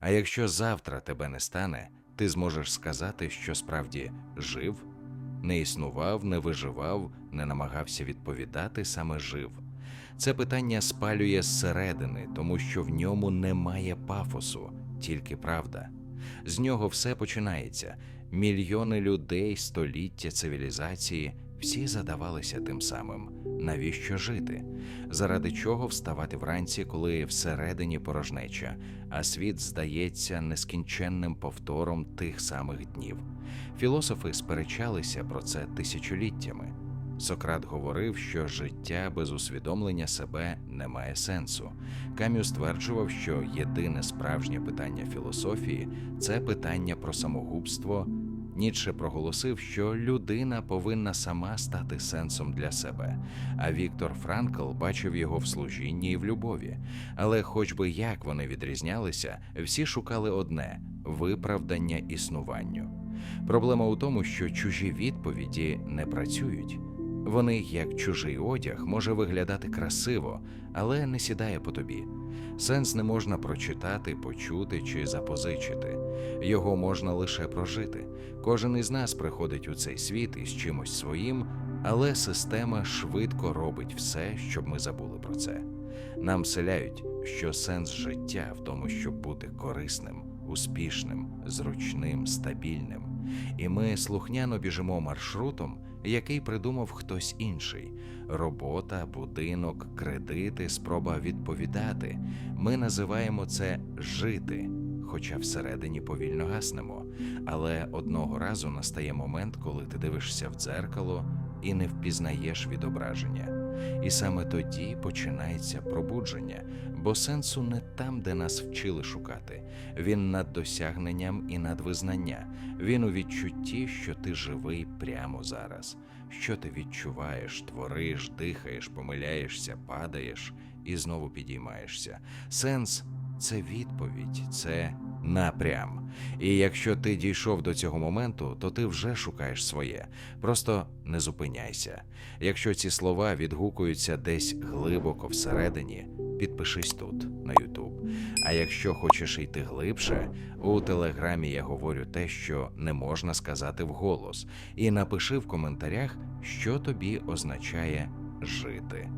А якщо завтра тебе не стане, ти зможеш сказати, що справді жив, не існував, не виживав, не намагався відповідати, саме жив. Це питання спалює зсередини, тому що в ньому немає пафосу, тільки правда. З нього все починається. Мільйони людей, століття цивілізації всі задавалися тим самим: навіщо жити? Заради чого вставати вранці, коли всередині порожнеча, а світ здається нескінченним повтором тих самих днів. Філософи сперечалися про це тисячоліттями. Сократ говорив, що життя без усвідомлення себе не має сенсу. Кам'ю стверджував, що єдине справжнє питання філософії це питання про самогубство. Ніцше проголосив, що людина повинна сама стати сенсом для себе. А Віктор Франкл бачив його в служінні і в любові. Але, хоч би як вони відрізнялися, всі шукали одне виправдання існуванню. Проблема у тому, що чужі відповіді не працюють. Вони, як чужий одяг, може виглядати красиво, але не сідає по тобі. Сенс не можна прочитати, почути чи запозичити. Його можна лише прожити. Кожен із нас приходить у цей світ із чимось своїм, але система швидко робить все, щоб ми забули про це. Нам селяють, що сенс життя в тому, щоб бути корисним, успішним, зручним, стабільним. І ми слухняно біжимо маршрутом, який придумав хтось інший: робота, будинок, кредити, спроба відповідати. Ми називаємо це жити, хоча всередині повільно гаснемо. Але одного разу настає момент, коли ти дивишся в дзеркало і не впізнаєш відображення. І саме тоді починається пробудження, бо сенсу не там, де нас вчили шукати. Він над досягненням і над визнання. Він у відчутті, що ти живий прямо зараз. Що ти відчуваєш, твориш, дихаєш, помиляєшся, падаєш і знову підіймаєшся. Сенс це відповідь, це напрям. І якщо ти дійшов до цього моменту, то ти вже шукаєш своє. Просто не зупиняйся. Якщо ці слова відгукуються десь глибоко всередині, підпишись тут, на Ютуб. А якщо хочеш йти глибше, у телеграмі я говорю те, що не можна сказати вголос, і напиши в коментарях, що тобі означає жити.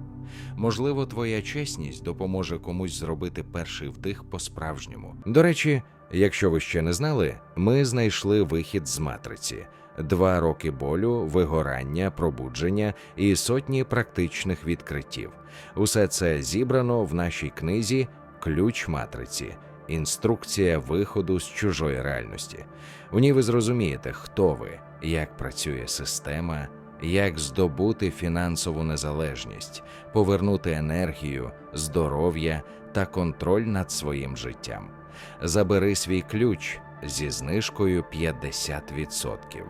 Можливо, твоя чесність допоможе комусь зробити перший вдих по-справжньому. До речі, якщо ви ще не знали, ми знайшли вихід з матриці. Два роки болю, вигорання, пробудження і сотні практичних відкриттів. Усе це зібрано в нашій книзі Ключ матриці. Інструкція виходу з чужої реальності. У ній ви зрозумієте, хто ви, як працює система, як здобути фінансову незалежність, повернути енергію, здоров'я та контроль над своїм життям. Забери свій ключ зі знижкою 50%.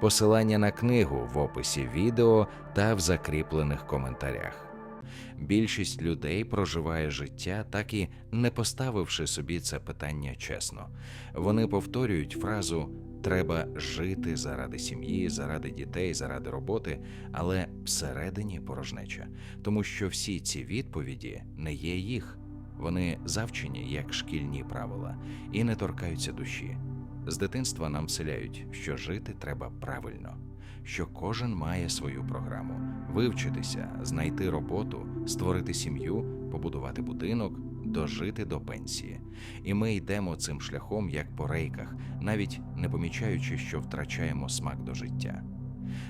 Посилання на книгу в описі відео та в закріплених коментарях. Більшість людей проживає життя, так і не поставивши собі це питання чесно. Вони повторюють фразу треба жити заради сім'ї, заради дітей, заради роботи, але всередині порожнеча, тому що всі ці відповіді не є їх. Вони завчені як шкільні правила і не торкаються душі. З дитинства нам вселяють, що жити треба правильно, що кожен має свою програму: вивчитися, знайти роботу, створити сім'ю, побудувати будинок, дожити до пенсії. І ми йдемо цим шляхом як по рейках, навіть не помічаючи, що втрачаємо смак до життя.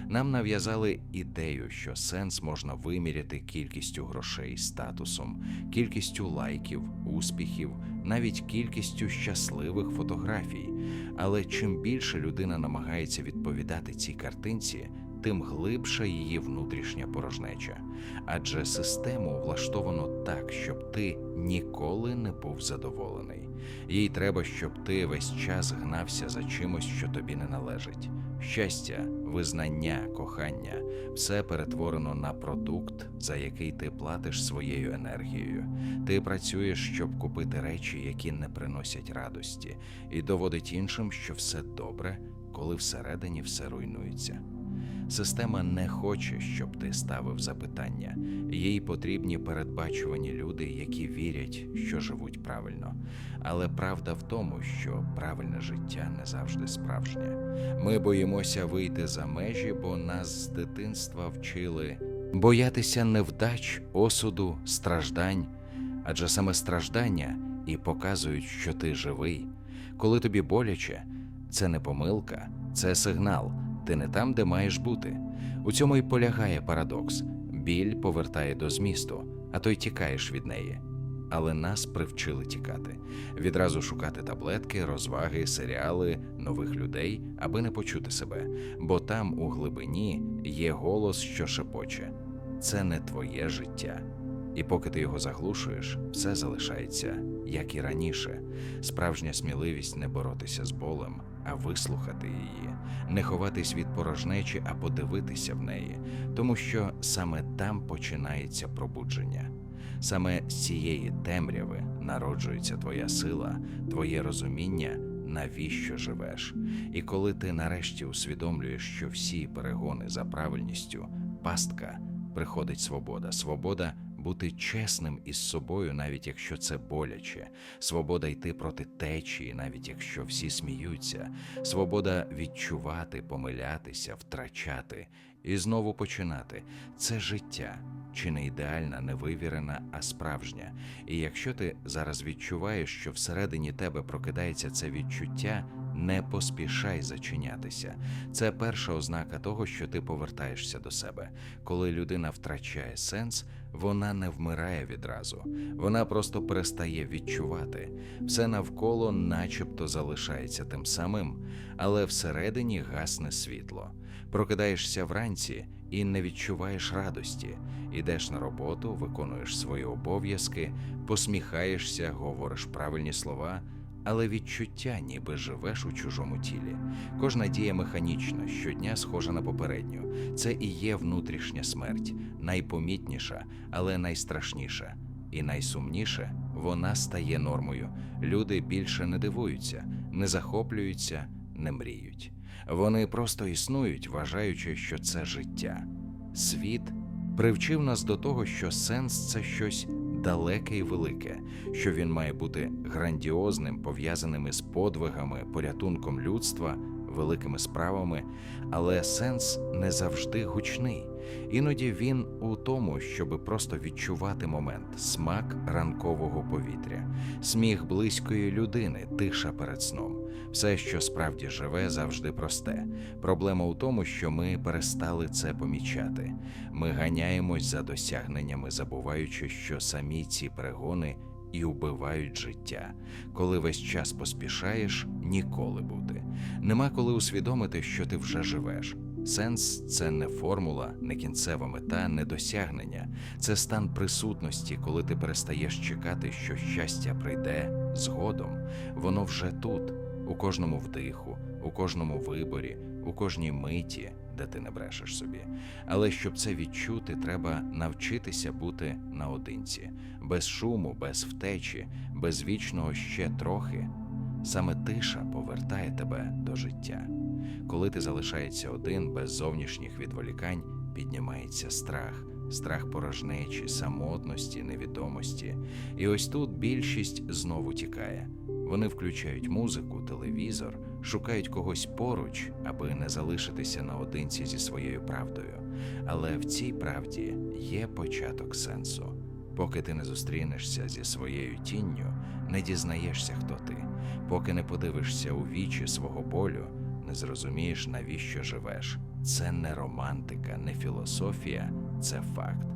Нам нав'язали ідею, що сенс можна виміряти кількістю грошей, статусом, кількістю лайків, успіхів, навіть кількістю щасливих фотографій. Але чим більше людина намагається відповідати цій картинці, тим глибша її внутрішня порожнеча. Адже систему влаштовано так, щоб ти ніколи не був задоволений. Їй треба, щоб ти весь час гнався за чимось, що тобі не належить. Щастя, визнання, кохання все перетворено на продукт, за який ти платиш своєю енергією. Ти працюєш, щоб купити речі, які не приносять радості, і доводить іншим, що все добре, коли всередині все руйнується. Система не хоче, щоб ти ставив запитання. Їй потрібні передбачувані люди, які вірять, що живуть правильно. Але правда в тому, що правильне життя не завжди справжнє. Ми боїмося вийти за межі, бо нас з дитинства вчили боятися невдач, осуду, страждань, адже саме страждання і показують, що ти живий. Коли тобі боляче, це не помилка, це сигнал. Ти не там, де маєш бути. У цьому й полягає парадокс. Біль повертає до змісту, а то й тікаєш від неї. Але нас привчили тікати, відразу шукати таблетки, розваги, серіали, нових людей, аби не почути себе, бо там у глибині є голос, що шепоче це не твоє життя. І поки ти його заглушуєш, все залишається, як і раніше. Справжня сміливість не боротися з болем, а вислухати її, не ховатись від порожнечі, а подивитися в неї, тому що саме там починається пробудження. Саме з цієї темряви народжується твоя сила, твоє розуміння, навіщо живеш. І коли ти нарешті усвідомлюєш, що всі перегони за правильністю, пастка, приходить свобода, свобода бути чесним із собою, навіть якщо це боляче, свобода йти проти течії, навіть якщо всі сміються, свобода відчувати, помилятися, втрачати і знову починати. Це життя. Чи не ідеальна, не вивірена, а справжня. І якщо ти зараз відчуваєш, що всередині тебе прокидається це відчуття, не поспішай зачинятися. Це перша ознака того, що ти повертаєшся до себе. Коли людина втрачає сенс, вона не вмирає відразу, вона просто перестає відчувати. Все навколо, начебто, залишається тим самим, але всередині гасне світло. Прокидаєшся вранці і не відчуваєш радості. Ідеш на роботу, виконуєш свої обов'язки, посміхаєшся, говориш правильні слова, але відчуття, ніби живеш у чужому тілі. Кожна дія механічна, щодня схожа на попередню. Це і є внутрішня смерть, найпомітніша, але найстрашніша. І найсумніше вона стає нормою. Люди більше не дивуються, не захоплюються, не мріють. Вони просто існують, вважаючи, що це життя. Світ привчив нас до того, що сенс це щось далеке і велике, що він має бути грандіозним, пов'язаним із подвигами, порятунком людства, великими справами, але сенс не завжди гучний. Іноді він у тому, щоби просто відчувати момент, смак ранкового повітря, сміх близької людини, тиша перед сном. Все, що справді живе, завжди просте. Проблема у тому, що ми перестали це помічати. Ми ганяємось за досягненнями, забуваючи, що самі ці перегони і убивають життя. Коли весь час поспішаєш, ніколи бути. Нема коли усвідомити, що ти вже живеш. Сенс це не формула, не кінцева мета, не досягнення, це стан присутності, коли ти перестаєш чекати, що щастя прийде згодом. Воно вже тут, у кожному вдиху, у кожному виборі, у кожній миті, де ти не брешеш собі. Але щоб це відчути, треба навчитися бути наодинці, без шуму, без втечі, без вічного ще трохи. Саме тиша повертає тебе до життя. Коли ти залишаєшся один без зовнішніх відволікань, піднімається страх, страх порожнечі, самотності, невідомості. І ось тут більшість знову тікає. Вони включають музику, телевізор, шукають когось поруч, аби не залишитися наодинці зі своєю правдою. Але в цій правді є початок сенсу. Поки ти не зустрінешся зі своєю тінню, не дізнаєшся, хто ти, поки не подивишся у вічі свого болю, не зрозумієш, навіщо живеш. Це не романтика, не філософія, це факт.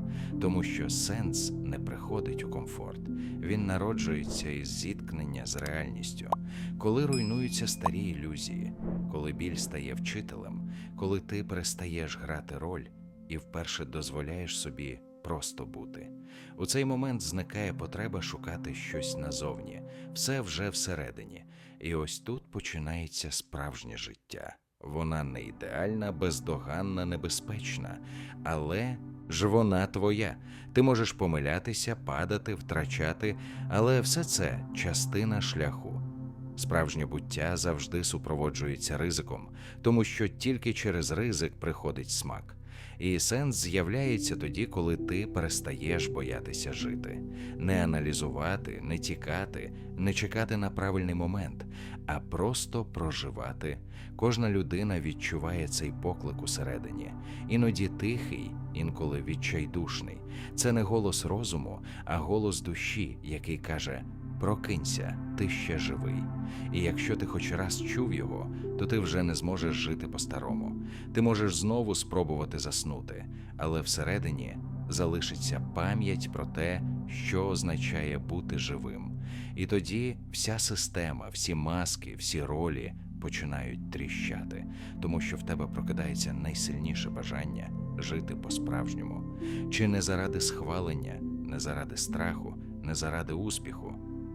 Тому що сенс не приходить у комфорт, він народжується із зіткнення з реальністю, коли руйнуються старі ілюзії, коли біль стає вчителем, коли ти перестаєш грати роль і вперше дозволяєш собі просто бути. У цей момент зникає потреба шукати щось назовні, все вже всередині. І ось тут починається справжнє життя. Вона не ідеальна, бездоганна, небезпечна, але ж вона твоя. Ти можеш помилятися, падати, втрачати, але все це частина шляху. Справжнє буття завжди супроводжується ризиком, тому що тільки через ризик приходить смак. І сенс з'являється тоді, коли ти перестаєш боятися жити, не аналізувати, не тікати, не чекати на правильний момент, а просто проживати. Кожна людина відчуває цей поклик усередині, іноді тихий, інколи відчайдушний. Це не голос розуму, а голос душі, який каже: Прокинься, ти ще живий. І якщо ти хоч раз чув його, то ти вже не зможеш жити по-старому. Ти можеш знову спробувати заснути, але всередині залишиться пам'ять про те, що означає бути живим. І тоді вся система, всі маски, всі ролі починають тріщати, тому що в тебе прокидається найсильніше бажання жити по-справжньому. Чи не заради схвалення, не заради страху, не заради успіху,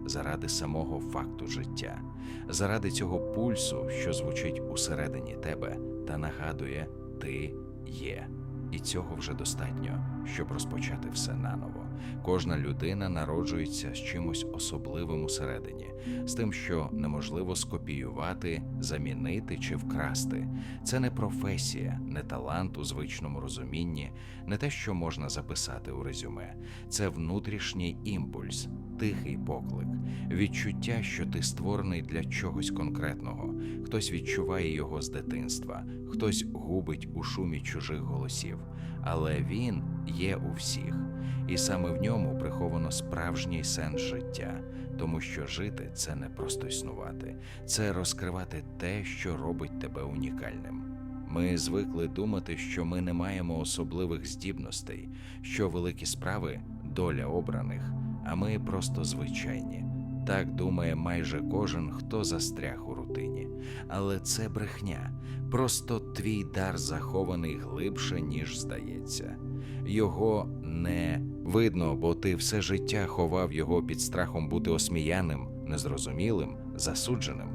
заради самого факту життя, заради цього пульсу, що звучить усередині тебе та нагадує, ти є. І цього вже достатньо, щоб розпочати все наново. Кожна людина народжується з чимось особливим усередині, з тим, що неможливо скопіювати, замінити чи вкрасти. Це не професія, не талант у звичному розумінні, не те, що можна записати у резюме. Це внутрішній імпульс, тихий поклик, відчуття, що ти створений для чогось конкретного. Хтось відчуває його з дитинства, хтось губить у шумі чужих голосів, але він є у всіх, і саме в ньому приховано справжній сенс життя, тому що жити це не просто існувати, це розкривати те, що робить тебе унікальним. Ми звикли думати, що ми не маємо особливих здібностей, що великі справи доля обраних, а ми просто звичайні. Так думає майже кожен, хто застряг у рутині. Але це брехня. Просто твій дар захований глибше, ніж здається. Його не видно, бо ти все життя ховав його під страхом бути осміяним, незрозумілим, засудженим.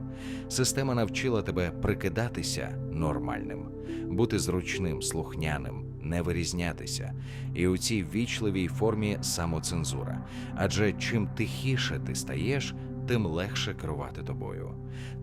Система навчила тебе прикидатися нормальним, бути зручним, слухняним, не вирізнятися, і у цій ввічливій формі самоцензура. Адже чим тихіше ти стаєш, тим легше керувати тобою.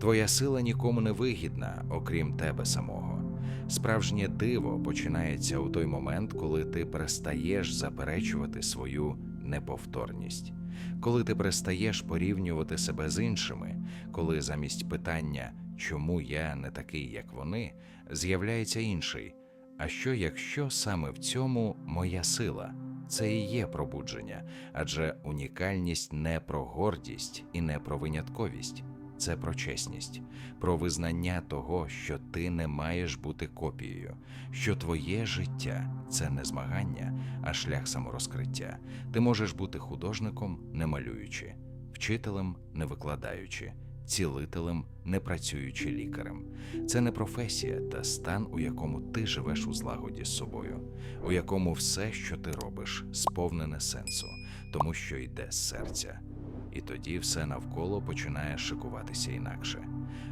Твоя сила нікому не вигідна, окрім тебе самого. Справжнє диво починається у той момент, коли ти перестаєш заперечувати свою неповторність, коли ти перестаєш порівнювати себе з іншими, коли замість питання, чому я не такий, як вони, з'являється інший. А що якщо саме в цьому моя сила? Це і є пробудження, адже унікальність не про гордість і не про винятковість, це про чесність, про визнання того, що ти не маєш бути копією, що твоє життя це не змагання, а шлях саморозкриття. Ти можеш бути художником, не малюючи, вчителем, не викладаючи, цілителем, не працюючи лікарем. Це не професія та стан, у якому ти живеш у злагоді з собою, у якому все, що ти робиш, сповнене сенсу, тому що йде з серця. І тоді все навколо починає шикуватися інакше.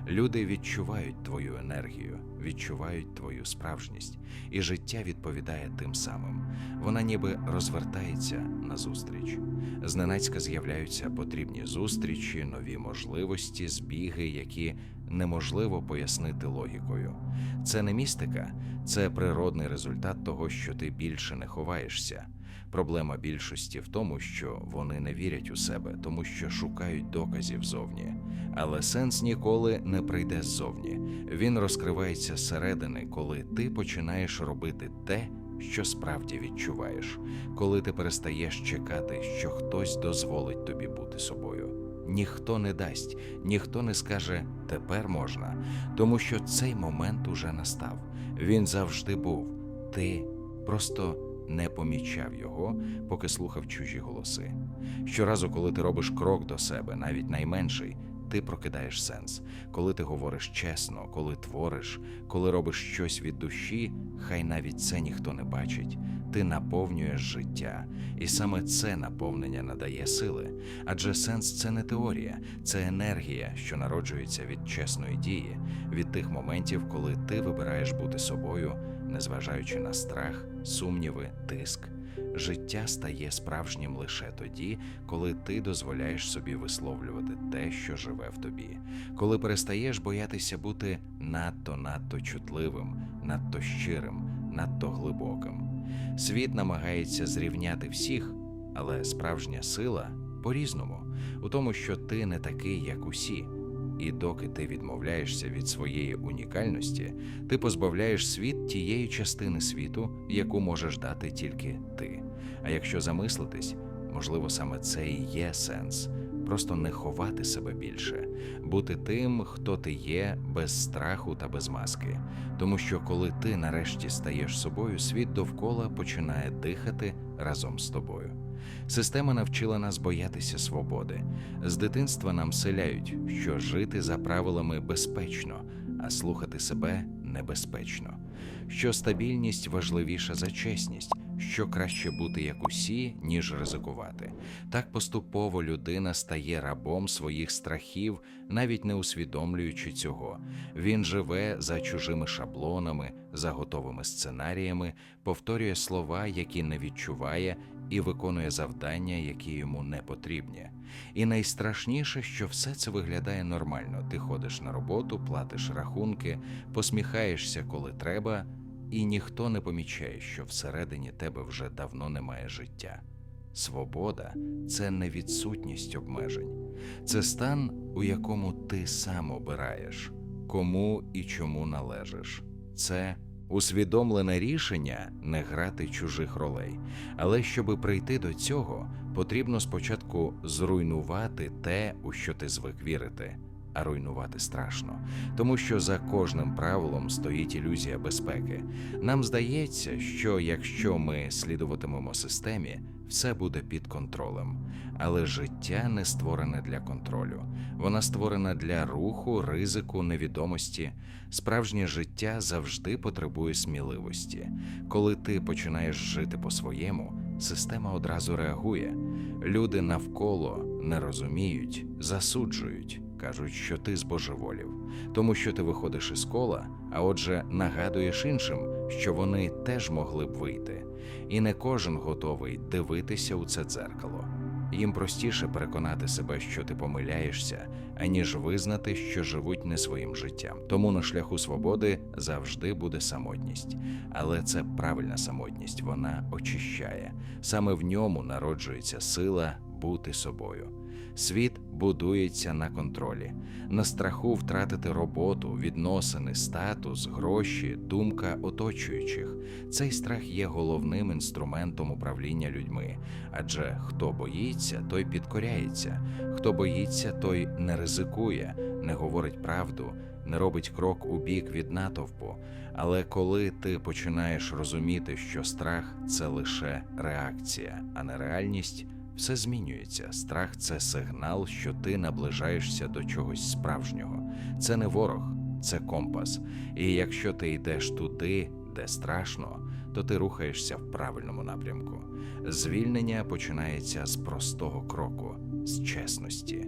Люди відчувають твою енергію, відчувають твою справжність, і життя відповідає тим самим. Вона ніби розвертається назустріч. Зненацька з'являються потрібні зустрічі, нові можливості, збіги, які неможливо пояснити логікою. Це не містика, це природний результат того, що ти більше не ховаєшся. Проблема більшості в тому, що вони не вірять у себе, тому що шукають доказів зовні. Але сенс ніколи не прийде ззовні. Він розкривається зсередини, коли ти починаєш робити те, що справді відчуваєш, коли ти перестаєш чекати, що хтось дозволить тобі бути собою. Ніхто не дасть, ніхто не скаже тепер можна, тому що цей момент уже настав. Він завжди був. Ти просто не помічав його, поки слухав чужі голоси. Щоразу, коли ти робиш крок до себе, навіть найменший, ти прокидаєш сенс. Коли ти говориш чесно, коли твориш, коли робиш щось від душі, хай навіть це ніхто не бачить. Ти наповнюєш життя, і саме це наповнення надає сили. Адже сенс це не теорія, це енергія, що народжується від чесної дії, від тих моментів, коли ти вибираєш бути собою, незважаючи на страх, сумніви, тиск. життя стає справжнім лише тоді, коли ти дозволяєш собі висловлювати те, що живе в тобі, коли перестаєш боятися бути надто надто чутливим, надто щирим, надто глибоким. Світ намагається зрівняти всіх, але справжня сила по-різному, у тому, що ти не такий, як усі. І доки ти відмовляєшся від своєї унікальності, ти позбавляєш світ тієї частини світу, яку можеш дати тільки ти. А якщо замислитись, можливо, саме це і є сенс просто не ховати себе більше, бути тим, хто ти є, без страху та без маски. Тому що коли ти нарешті стаєш собою, світ довкола починає дихати разом з тобою. Система навчила нас боятися свободи. З дитинства нам селяють, що жити за правилами безпечно, а слухати себе небезпечно, що стабільність важливіша за чесність, що краще бути як усі, ніж ризикувати. Так поступово людина стає рабом своїх страхів, навіть не усвідомлюючи цього. Він живе за чужими шаблонами, за готовими сценаріями, повторює слова, які не відчуває, і виконує завдання, які йому не потрібні. І найстрашніше, що все це виглядає нормально. Ти ходиш на роботу, платиш рахунки, посміхаєшся, коли треба, і ніхто не помічає, що всередині тебе вже давно немає життя. Свобода це не відсутність обмежень, це стан, у якому ти сам обираєш, кому і чому належиш. Це усвідомлене рішення не грати чужих ролей. Але щоби прийти до цього, потрібно спочатку зруйнувати те, у що ти звик вірити. А руйнувати страшно, тому що за кожним правилом стоїть ілюзія безпеки. Нам здається, що якщо ми слідуватимемо системі, все буде під контролем. Але життя не створене для контролю, вона створена для руху, ризику, невідомості. Справжнє життя завжди потребує сміливості. Коли ти починаєш жити по-своєму, система одразу реагує. Люди навколо не розуміють, засуджують, кажуть, що ти збожеволів, тому що ти виходиш із кола, а отже, нагадуєш іншим, що вони теж могли б вийти. І не кожен готовий дивитися у це дзеркало. Їм простіше переконати себе, що ти помиляєшся, аніж визнати, що живуть не своїм життям. Тому на шляху свободи завжди буде самотність. Але це правильна самотність, вона очищає. Саме в ньому народжується сила бути собою. Світ будується на контролі, на страху втратити роботу, відносини, статус, гроші, думка оточуючих. Цей страх є головним інструментом управління людьми. Адже хто боїться, той підкоряється, хто боїться, той не ризикує, не говорить правду, не робить крок у бік від натовпу. Але коли ти починаєш розуміти, що страх це лише реакція, а не реальність. Все змінюється. Страх це сигнал, що ти наближаєшся до чогось справжнього. Це не ворог, це компас. І якщо ти йдеш туди, де страшно, то ти рухаєшся в правильному напрямку. Звільнення починається з простого кроку, з чесності,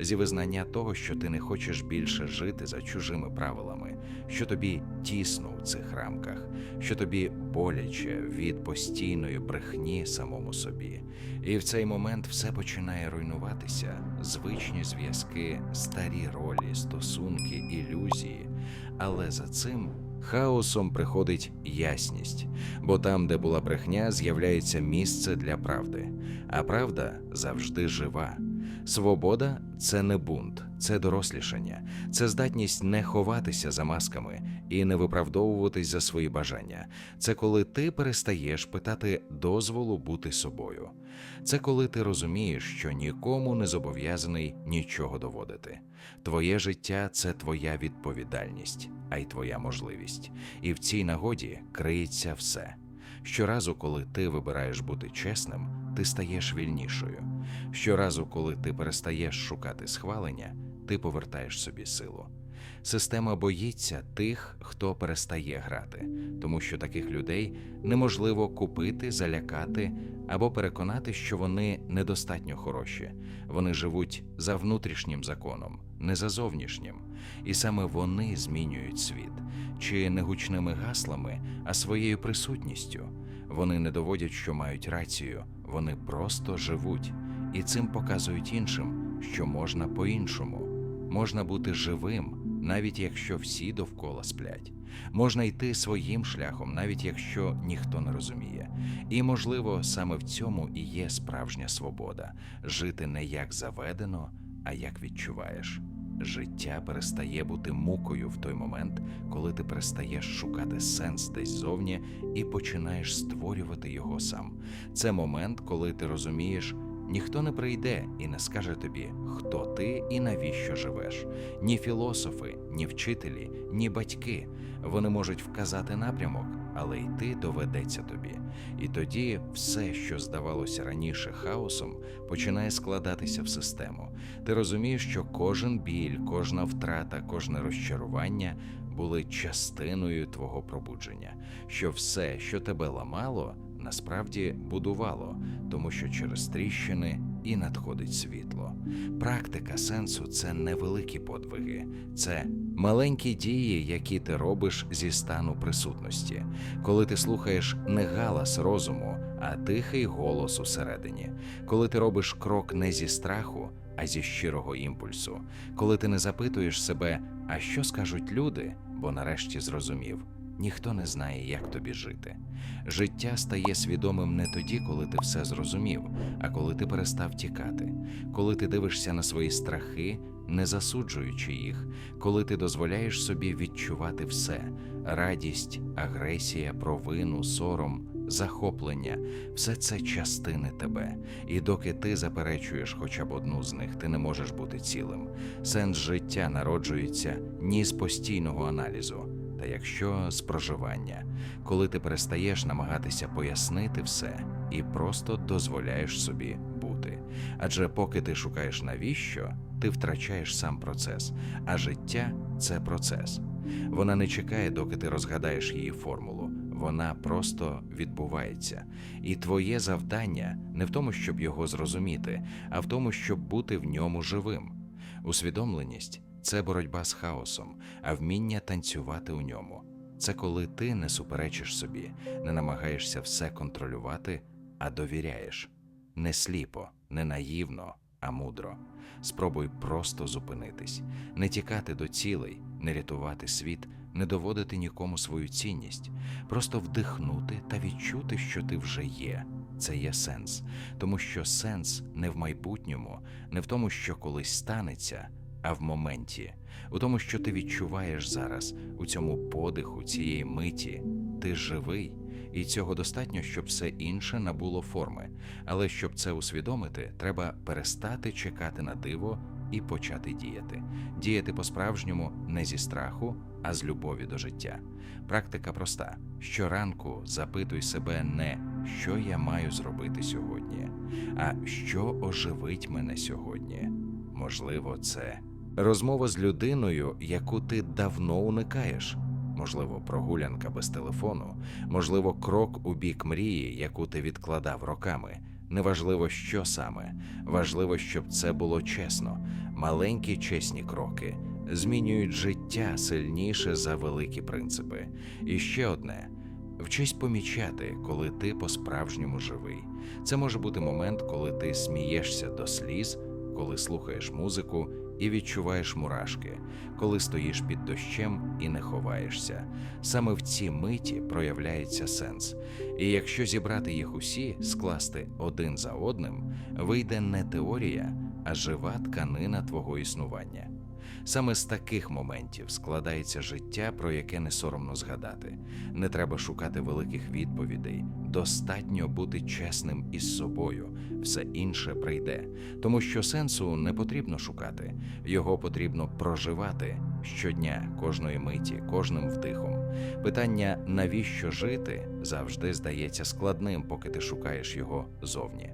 зі визнання того, що ти не хочеш більше жити за чужими правилами, що тобі тісно у цих рамках, що тобі боляче від постійної брехні самому собі. І в цей момент все починає руйнуватися: звичні зв'язки, старі ролі, стосунки, ілюзії. Але за цим хаосом приходить ясність, бо там, де була брехня, з'являється місце для правди, а правда завжди жива. Свобода це не бунт, це дорослішання, це здатність не ховатися за масками і не виправдовуватись за свої бажання. Це коли ти перестаєш питати дозволу бути собою. Це коли ти розумієш, що нікому не зобов'язаний нічого доводити. Твоє життя це твоя відповідальність, а й твоя можливість. І в цій нагоді криється все. Щоразу, коли ти вибираєш бути чесним, ти стаєш вільнішою. Щоразу, коли ти перестаєш шукати схвалення, ти повертаєш собі силу. Система боїться тих, хто перестає грати, тому що таких людей неможливо купити, залякати або переконати, що вони недостатньо хороші. Вони живуть за внутрішнім законом, не за зовнішнім. І саме вони змінюють світ, чи не гучними гаслами, а своєю присутністю. Вони не доводять, що мають рацію, вони просто живуть і цим показують іншим, що можна по-іншому. Можна бути живим, навіть якщо всі довкола сплять. Можна йти своїм шляхом, навіть якщо ніхто не розуміє. І, можливо, саме в цьому і є справжня свобода жити не як заведено, а як відчуваєш. Життя перестає бути мукою в той момент, коли ти перестаєш шукати сенс десь зовні і починаєш створювати його сам. Це момент, коли ти розумієш, ніхто не прийде і не скаже тобі, хто ти і навіщо живеш. Ні філософи, ні вчителі, ні батьки. Вони можуть вказати напрямок, але йти доведеться тобі. І тоді все, що здавалося раніше хаосом, починає складатися в систему. Ти розумієш, що кожен біль, кожна втрата, кожне розчарування були частиною твого пробудження, що все, що тебе ламало, насправді будувало, тому що через тріщини і надходить світло. Практика сенсу це невеликі подвиги, це маленькі дії, які ти робиш зі стану присутності, коли ти слухаєш не галас розуму, а тихий голос усередині, коли ти робиш крок не зі страху, а зі щирого імпульсу, коли ти не запитуєш себе, а що скажуть люди, бо нарешті зрозумів. Ніхто не знає, як тобі жити. Життя стає свідомим не тоді, коли ти все зрозумів, а коли ти перестав тікати, коли ти дивишся на свої страхи, не засуджуючи їх, коли ти дозволяєш собі відчувати все радість, агресія, провину, сором, захоплення все це частини тебе. І доки ти заперечуєш хоча б одну з них, ти не можеш бути цілим. Сенс життя народжується ні з постійного аналізу та якщо з проживання, коли ти перестаєш намагатися пояснити все і просто дозволяєш собі бути. Адже поки ти шукаєш навіщо, ти втрачаєш сам процес, а життя це процес. Вона не чекає, доки ти розгадаєш її формулу. Вона просто відбувається, і твоє завдання не в тому, щоб його зрозуміти, а в тому, щоб бути в ньому живим. Усвідомленість це боротьба з хаосом, а вміння танцювати у ньому. Це коли ти не суперечиш собі, не намагаєшся все контролювати, а довіряєш не сліпо, не наївно, а мудро. Спробуй просто зупинитись, не тікати до цілей, не рятувати світ, не доводити нікому свою цінність, просто вдихнути та відчути, що ти вже є. Це є сенс, тому що сенс не в майбутньому, не в тому, що колись станеться а в моменті, у тому, що ти відчуваєш зараз, у цьому подиху, цієї миті, ти живий, і цього достатньо, щоб все інше набуло форми. Але щоб це усвідомити, треба перестати чекати на диво і почати діяти. Діяти по-справжньому не зі страху, а з любові до життя. Практика проста: щоранку запитуй себе не що я маю зробити сьогодні, а що оживить мене сьогодні. Можливо, це розмова з людиною, яку ти давно уникаєш. Можливо, прогулянка без телефону, можливо, крок у бік мрії, яку ти відкладав роками. Неважливо, що саме, важливо, щоб це було чесно. Маленькі чесні кроки змінюють життя сильніше за великі принципи. І ще одне вчись помічати, коли ти по-справжньому живий. Це може бути момент, коли ти смієшся до сліз, коли слухаєш музику і відчуваєш мурашки, коли стоїш під дощем і не ховаєшся. Саме в цій миті проявляється сенс. І якщо зібрати їх усі, скласти один за одним, вийде не теорія, а жива тканина твого існування. Саме з таких моментів складається життя, про яке не соромно згадати. Не треба шукати великих відповідей, достатньо бути чесним із собою, все інше прийде, тому що сенсу не потрібно шукати, його потрібно проживати щодня, кожної миті, кожним вдихом. Питання, навіщо жити, завжди здається складним, поки ти шукаєш його зовні.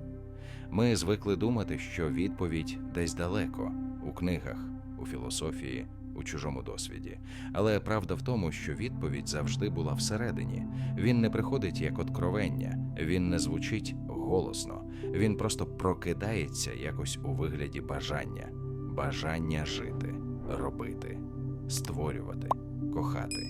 Ми звикли думати, що відповідь десь далеко у книгах філософії, у чужому досвіді. Але правда в тому, що відповідь завжди була всередині. Він не приходить як откровення, він не звучить голосно, він просто прокидається якось у вигляді бажання, бажання жити, робити. створювати, кохати.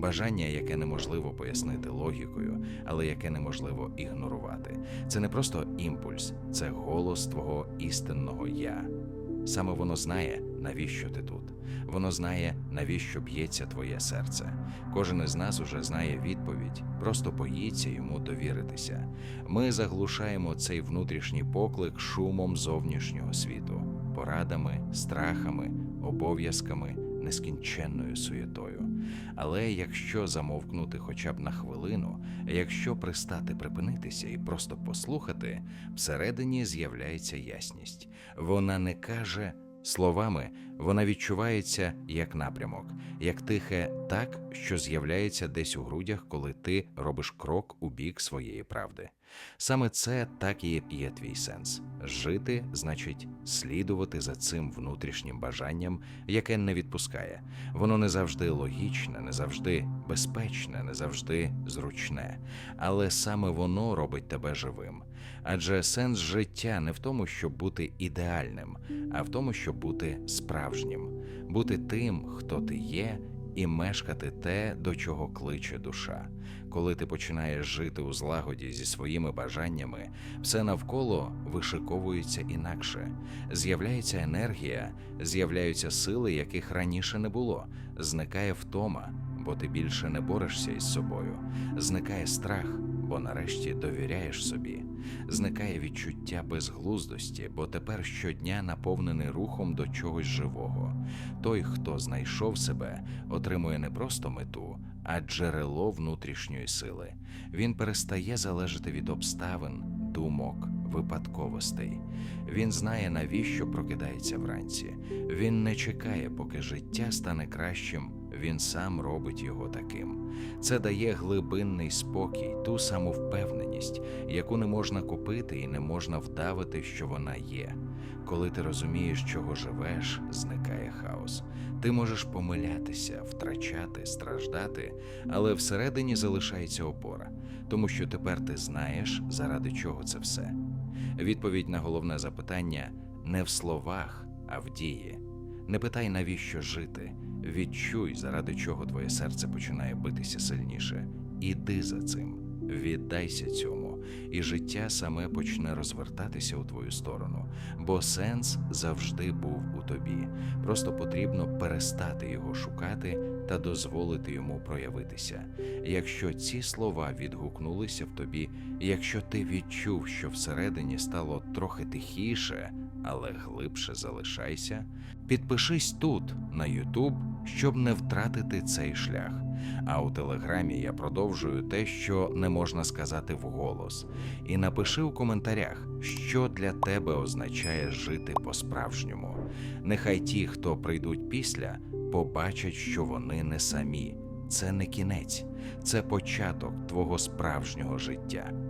Бажання, яке неможливо пояснити логікою, але яке неможливо ігнорувати. Це не просто імпульс, це голос твого істинного я. Саме воно знає, навіщо ти тут. Воно знає, навіщо б'ється твоє серце. Кожен із нас уже знає відповідь, просто боїться йому довіритися. Ми заглушаємо цей внутрішній поклик шумом зовнішнього світу, порадами, страхами, обов'язками, нескінченною суєтою. Але якщо замовкнути хоча б на хвилину, якщо пристати припинитися і просто послухати, всередині з'являється ясність. Вона не каже словами, вона відчувається як напрямок, як тихе так, що з'являється десь у грудях, коли ти робиш крок у бік своєї правди. Саме це так і є твій сенс. Жити значить слідувати за цим внутрішнім бажанням, яке не відпускає. Воно не завжди логічне, не завжди безпечне, не завжди зручне, але саме воно робить тебе живим. Адже сенс життя не в тому, щоб бути ідеальним, а в тому, щоб бути справжнім, бути тим, хто ти є, і мешкати те, до чого кличе душа. Коли ти починаєш жити у злагоді зі своїми бажаннями, все навколо вишиковується інакше. З'являється енергія, з'являються сили, яких раніше не було. Зникає втома, бо ти більше не борешся із собою. Зникає страх, бо нарешті довіряєш собі. Зникає відчуття безглуздості, бо тепер щодня наповнений рухом до чогось живого. Той, хто знайшов себе, отримує не просто мету, а джерело внутрішньої сили. Він перестає залежати від обставин, думок, випадковостей. Він знає, навіщо прокидається вранці. Він не чекає, поки життя стане кращим. Він сам робить його таким. Це дає глибинний спокій, ту саму впевненість, яку не можна купити і не можна вдавити, що вона є. Коли ти розумієш, чого живеш, зникає хаос. Ти можеш помилятися, втрачати, страждати, але всередині залишається опора, тому що тепер ти знаєш, заради чого це все. Відповідь на головне запитання не в словах, а в дії. Не питай, навіщо жити. Відчуй, заради чого твоє серце починає битися сильніше. Іди за цим, віддайся цьому, і життя саме почне розвертатися у твою сторону, бо сенс завжди був у тобі. Просто потрібно перестати його шукати та дозволити йому проявитися. Якщо ці слова відгукнулися в тобі, якщо ти відчув, що всередині стало трохи тихіше, але глибше залишайся, підпишись тут, на YouTube, щоб не втратити цей шлях. А у телеграмі я продовжую те, що не можна сказати вголос. І напиши у коментарях, що для тебе означає жити по-справжньому. Нехай ті, хто прийдуть після, побачать, що вони не самі. Це не кінець, це початок твого справжнього життя.